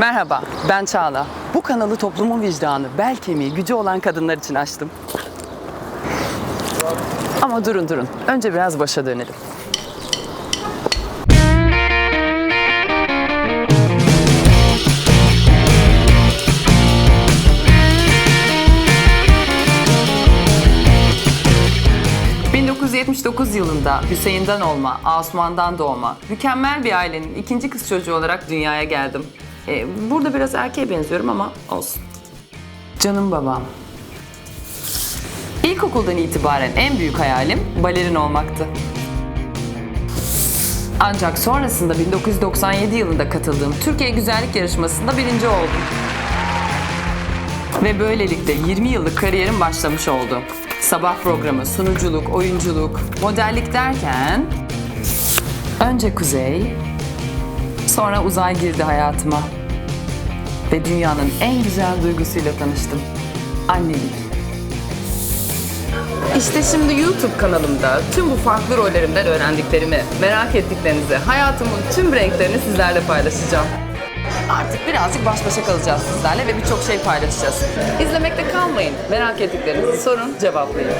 Merhaba, ben Çağla. Bu kanalı toplumun vicdanı, bel kemiği, gücü olan kadınlar için açtım. Ama durun durun, önce biraz başa dönelim. ...1979 yılında Hüseyin'den olma, Asuman'dan doğma... ...mükemmel bir ailenin ikinci kız çocuğu olarak dünyaya geldim. Ee, burada biraz erkeğe benziyorum ama olsun. Canım babam. İlkokuldan itibaren en büyük hayalim balerin olmaktı. Ancak sonrasında 1997 yılında katıldığım Türkiye Güzellik Yarışması'nda birinci oldum. Ve böylelikle 20 yıllık kariyerim başlamış oldu. Sabah programı, sunuculuk, oyunculuk, modellik derken... Önce Kuzey, sonra uzay girdi hayatıma. Ve dünyanın en güzel duygusuyla tanıştım. Annelik. İşte şimdi YouTube kanalımda tüm bu farklı rollerimden öğrendiklerimi, merak ettiklerinizi, hayatımın tüm renklerini sizlerle paylaşacağım. Artık birazcık baş başa kalacağız sizlerle ve birçok şey paylaşacağız. İzlemekte kalmayın. Merak ettiklerinizi sorun, cevaplayın.